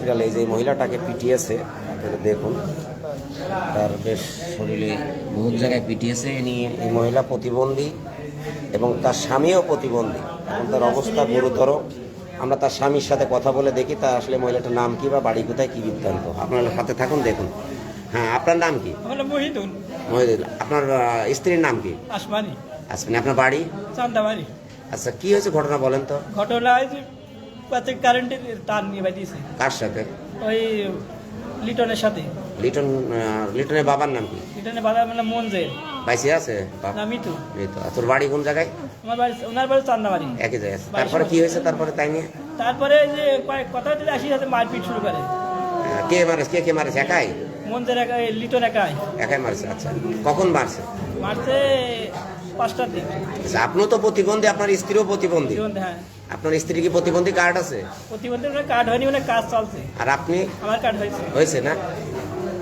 হসপিটালে এই যে মহিলাটাকে পিটিয়েছে আপনারা দেখুন তার বেশ শরীরে বহুত জায়গায় পিটিয়েছে নিয়ে এই মহিলা প্রতিবন্ধী এবং তার স্বামীও প্রতিবন্ধী। এবং তার অবস্থা গুরুতর। আমরা তার স্বামীর সাথে কথা বলে দেখি তার আসলে মহিলাটার নাম কি বা বাড়ি কোথায় কী বৃত্তান্ত। আপনার সাথে থাকুন দেখুন। হ্যাঁ আপনার নাম কি? আমার মহিদুল। মহিদুল আপনার স্ত্রীর নাম কি? আসমানি। আসবেন আপনার বাড়ি? চান্দাবাড়ি। আচ্ছা কি হয়েছে ঘটনা বলেন তো? ঘটনা হয়েছে কারেন্টের তার নিয়ে বাইতেছে। কার সাথে? ওই লিটনের সাথে। লিটন লিটনের বাবার নাম কি? লিটনের বাবা মানে মঞ্জে বাইসে আছে? না এই আর তোর বাড়ি কোন জায়গায়? আমার বাড়ি ওনার বাড়ি চান্দাবাড়ি। একই জায়গায় তারপরে কি হয়েছে তারপরে তাই নিয়ে? তারপরে যে কয়েক কথা হচ্ছে আসি সাথে মারপিট শুরু করে। কে মারেছে? কে কে মারেছে? একাই? মঞ্জের একাই লিটন একাই। একাই মারছে আচ্ছা। কখন মারছে? মারছে পাঁচটার দিক। আচ্ছা, আপনিও তো প্রতিবন্ধী আপনার স্ত্রীও প্রতিবন্ধী হ্যাঁ। আপনার স্ত্রী কি প্রতিবন্ধী কার্ড আছে? প্রতিবন্ধী কার্ড হয়নি ওনার কাজ চলছে। আর আপনি? আমার কার্ড হয়েছে। হয়েছে না?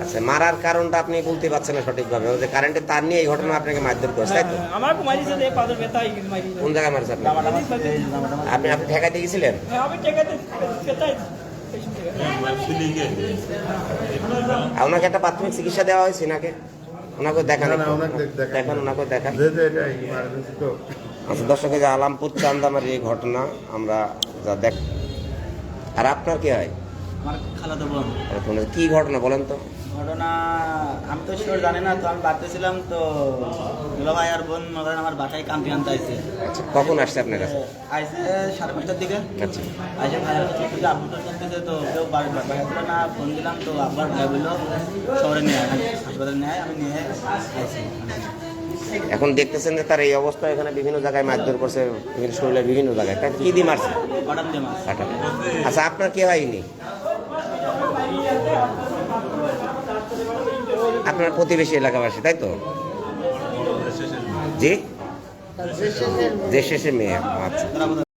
আচ্ছা মারার কারণটা আপনি বলতে পারছেন না সঠিকভাবে। ওই যে কারেন্টের তার নিয়ে এই ঘটনা আপনাকে মারধর করেছে তাই তো? হ্যাঁ, আমার মারিছে যে পাথর ব্যথা হয়ে গেছে মারি কোন জায়গায় মারছে আপনি? আপনি আপনি ঠেকাইতে গেছিলেন? হ্যাঁ, আমি ওনাকে একটা প্রাথমিক চিকিৎসা দেওয়া হয়েছে নাকি? ওনাকে দেখান না, না, ওনাকে দেখান। দেখান ওনাকে দেখান। যেহেতু এটা ইমার্জেন্সি তো। দর্শক এই যে আলামপুর চান্দামারির এই ঘটনা আমরা যা দেখ আর আপনার কি হয়? কি ঘটনা বলেন তো? ঘটনা আমি তো শিওর জানি না তো আমি বাড়িতে ছিলাম তো দুলা ভাই আর বোন মনে করেন আমার বাসায় কান্তি আনতে আইছে। আচ্ছা কখন আসছে আপনার কাছে? আইসে সাড়ে পাঁচটার দিকে। আচ্ছা। আইসে ভাই যে আব্বু তো কেউ বাড়ি বাড়ি ছিল না ফোন দিলাম তো আব্বার ভাই বলল শহরে নিয়ে হাসপাতালে নিয়ে আমি নিয়ে আইসি এখন দেখতেছেন যে তার এই অবস্থা এখানে বিভিন্ন জায়গায় মারধর করছে বিভিন্ন বিভিন্ন জায়গায়। তাই কি দিয়ে মারছে? কাটা আচ্ছা আপনার কে হয়নি? আপনার প্রতিবেশী এলাকাবাসী, তাই তো? জি? দেশে মেয়ে। আচ্ছা। তারা